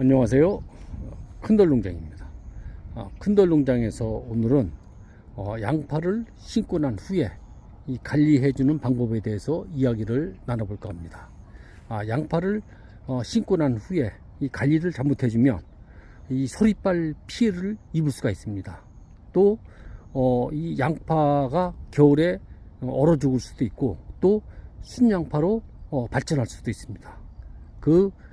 안녕하세요. 큰돌농장입니다. 아, 큰돌농장에서 오늘은 어, 양파를 심고 난 후에 이 관리해주는 방법에 대해서 이야기를 나눠볼까 합니다. 아, 양파를 어, 심고 난 후에 이 관리를 잘못해주면 이 소리빨 피해를 입을 수가 있습니다. 또, 어, 이 양파가 겨울에 얼어 죽을 수도 있고 또 순양파로 어, 발전할 수도 있습니다. 그 어,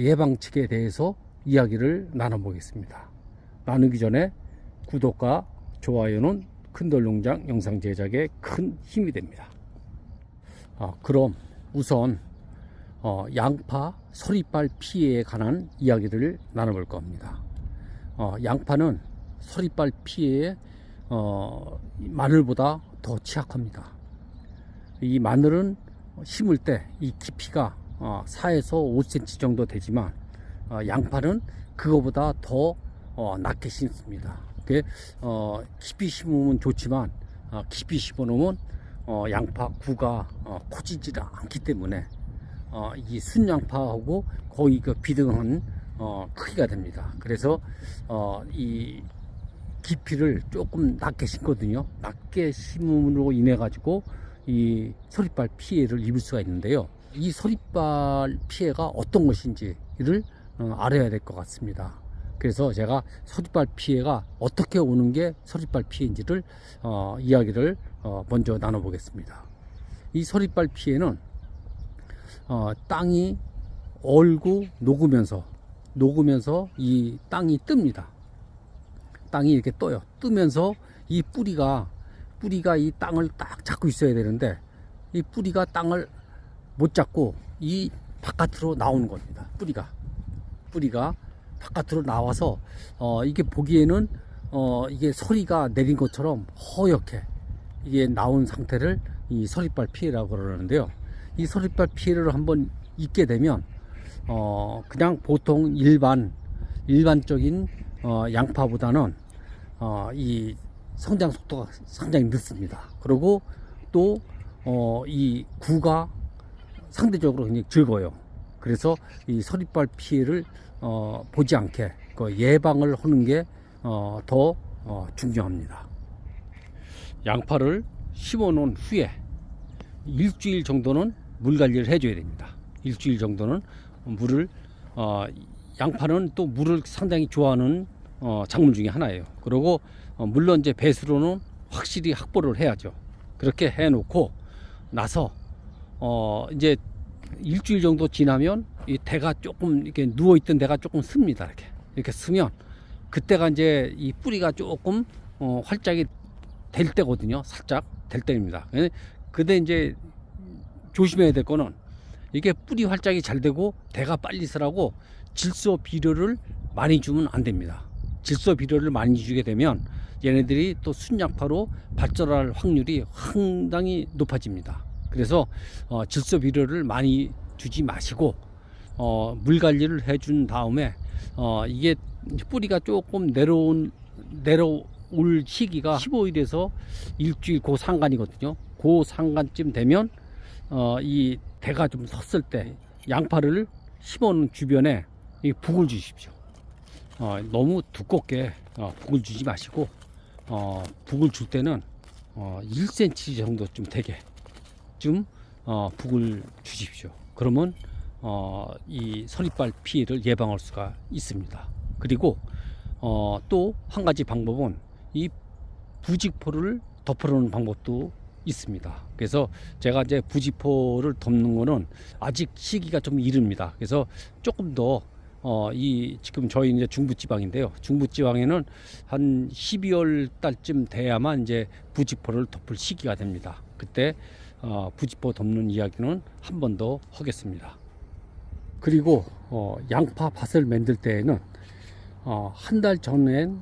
예방책에 대해서 이야기를 나눠보겠습니다. 나누기 전에 구독과 좋아요는 큰돌농장 영상 제작에 큰 힘이 됩니다. 아, 그럼 우선 어, 양파 서리빨 피해에 관한 이야기를 나눠볼 겁니다. 어, 양파는 서리빨 피해에 어, 마늘보다 더 취약합니다. 이 마늘은 심을 때 이 깊이가 어, 4에서 5cm 정도 되지만 어, 양파는 그거보다 더 어, 낮게 심습니다. 그게 어, 깊이 심으면 좋지만 어, 깊이 심어놓으면 어, 양파 구가 어, 커지질 않기 때문에 어, 이 순양파하고 거의 그 비등한 어, 크기가 됩니다. 그래서 어, 이 깊이를 조금 낮게 심거든요. 낮게 심음으로 인해 가지고 이 서리빨 피해를 입을 수가 있는데요. 이 서리빨 피해가 어떤 것인지를 어, 알아야 될 것 같습니다. 그래서 제가 서리빨 피해가 어떻게 오는 게 서리빨 피해인지를 어, 이야기를 어, 먼저 나눠보겠습니다. 이 서리빨 피해는 어, 땅이 얼고 녹으면서 녹으면서 이 땅이 뜹니다. 땅이 이렇게 떠요. 뜨면서 이 뿌리가 뿌리가 이 땅을 딱 잡고 있어야 되는데 이 뿌리가 땅을 못 잡고 이 바깥으로 나오는 겁니다. 뿌리가 뿌리가 바깥으로 나와서 어 이게 보기에는 어 이게 서리가 내린 것처럼 허옇게 이게 나온 상태를 이 서리빨 피해라고 그러는데요. 이 서리빨 피해를 한번 입게 되면 어 그냥 보통 일반 일반적인 어 양파보다는 어 이 성장 속도가 상당히 늦습니다. 그리고 또, 어, 이 구가 상대적으로 굉장히 적어요. 그래서 이 서리빨 피해를, 어, 보지 않게 그 예방을 하는 게, 어, 더, 어, 중요합니다. 양파를 심어 놓은 후에 일주일 정도는 물 관리를 해줘야 됩니다. 일주일 정도는 물을, 어, 양파는 또 물을 상당히 좋아하는 어, 작물 중에 하나예요. 그리고 어, 물론 이제 배수로는 확실히 확보를 해야죠. 그렇게 해놓고 나서 어 이제 일주일 정도 지나면 이 대가 조금 이렇게 누워 있던 대가 조금 씁니다. 이렇게 이렇게 쓰면 그때가 이제 이 뿌리가 조금 어 활짝이 될 때거든요. 살짝 될 때입니다. 근데 이제 조심해야 될 거는 이게 뿌리 활짝이 잘 되고 대가 빨리 서라고 질소 비료를 많이 주면 안 됩니다. 질소 비료를 많이 주게 되면 얘네들이 또 순양파로 발전할 확률이 상당히 높아집니다. 그래서 어, 질소 비료를 많이 주지 마시고 어, 물 관리를 해준 다음에 어, 이게 뿌리가 조금 내려온 내려올 시기가 15일에서 일주일 그 상간이거든요. 그 상간쯤 되면 어, 이 대가 좀 섰을 때 양파를 심어놓은 주변에 이 북을 주십시오. 어, 너무 두껍게 어, 북을 주지 마시고 어, 북을 줄 때는 어, 1cm 정도 좀 되게 좀 어, 북을 주십시오. 그러면 어, 이 서리빨 피해를 예방할 수가 있습니다. 그리고 어, 또 한 가지 방법은 이 부직포를 덮어놓는 방법도 있습니다. 그래서 제가 이제 부직포를 덮는 거는 아직 시기가 좀 이릅니다. 그래서 조금 더 어, 이 지금 저희 이제 중부지방인데요. 중부지방에는 한 12월 달쯤 돼야만 이제 부지포를 덮을 시기가 됩니다. 그때 어, 부지포 덮는 이야기는 한 번 더 하겠습니다. 그리고 어, 양파 밭을 만들 때에는 어, 한 달 전엔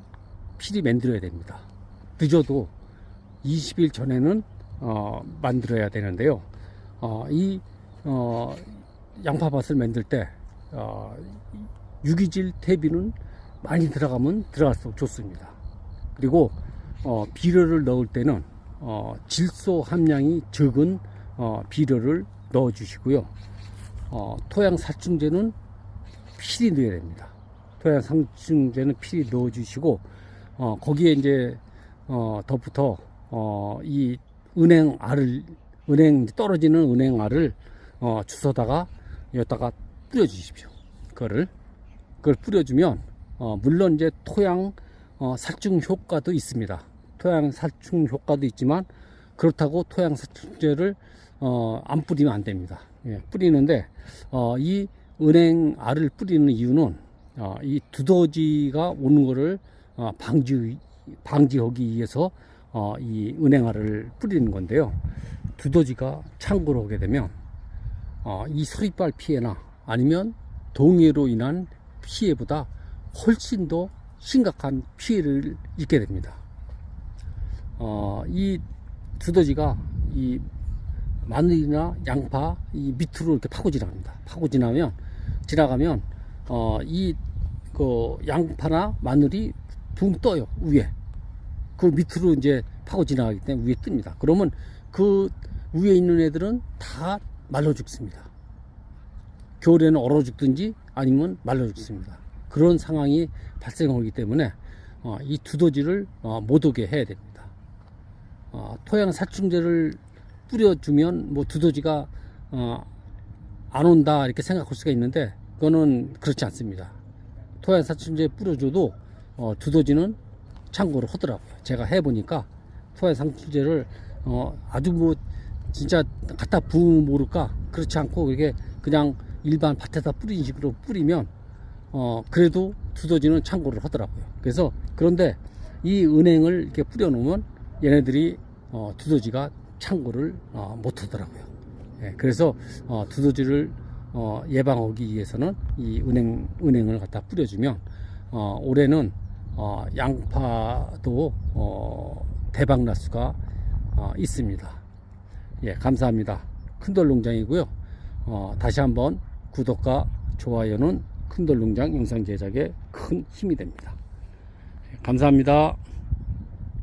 필히 만들어야 됩니다. 늦어도 20일 전에는 어, 만들어야 되는데요. 어, 이 어, 양파밭을 만들 때 어, 유기질 퇴비는 많이 들어가면 들어갈수록 좋습니다. 그리고 어, 비료를 넣을 때는 어, 질소 함량이 적은 어, 비료를 넣어 주시고요. 어, 토양 살충제는 필히 넣어야 됩니다. 토양 상충제는 필히 넣어 주시고 어, 거기에 이제 어, 덧붙어 어, 이 은행 알을 은행 떨어지는 은행 알을 어, 주워다가 여기다가 뿌려 주십시오. 그거를 그걸 뿌려주면 어, 물론 이제 토양 어, 살충 효과도 있습니다. 토양 살충 효과도 있지만 그렇다고 토양 살충제를 어, 안 뿌리면 안 됩니다. 예, 뿌리는데 어, 이 은행 알을 뿌리는 이유는 어, 이 두더지가 오는 거를 어, 방지 방지하기 위해서 어, 이 은행 알을 뿌리는 건데요. 두더지가 창고로 오게 되면 어, 이 서리빨 피해나 아니면 동해로 인한 피해보다 훨씬 더 심각한 피해를 입게 됩니다. 어, 이 두더지가 이 마늘이나 양파 이 밑으로 이렇게 파고 지나갑니다. 파고 지나면 지나가면 어, 이 그 양파나 마늘이 붕 떠요 위에. 그 밑으로 이제 파고 지나가기 때문에 위에 뜹니다. 그러면 그 위에 있는 애들은 다 말라 죽습니다. 겨울에는 얼어 죽든지 아니면 말라 죽습니다. 그런 상황이 발생하기 때문에 어, 이 두더지를 어, 못 오게 해야 됩니다. 어, 토양 살충제를 뿌려주면 뭐 두더지가 어, 안 온다 이렇게 생각할 수가 있는데 그거는 그렇지 않습니다. 토양 살충제 뿌려줘도 어, 두더지는 참고로 하더라고요. 제가 해보니까 토양 살충제를 어, 아주 뭐 진짜 갖다 부으면 모를까 그렇지 않고 이게 그냥 일반 밭에다 뿌리는 식으로 뿌리면 어 그래도 두더지는 창고를 하더라고요. 그래서 그런데 이 은행을 이렇게 뿌려 놓으면 얘네들이 어 두더지가 창고를 어, 못 하더라고요. 예, 그래서 어 두더지를 어 예방하기 위해서는 이 은행 은행을 갖다 뿌려주면 어 올해는 어 양파도 어 대박 날 수가 어, 있습니다. 예, 감사합니다. 큰돌 농장이고요. 어, 다시 한번 구독과 좋아요는 큰돌 농장 영상 제작에 큰 힘이 됩니다. 예, 감사합니다.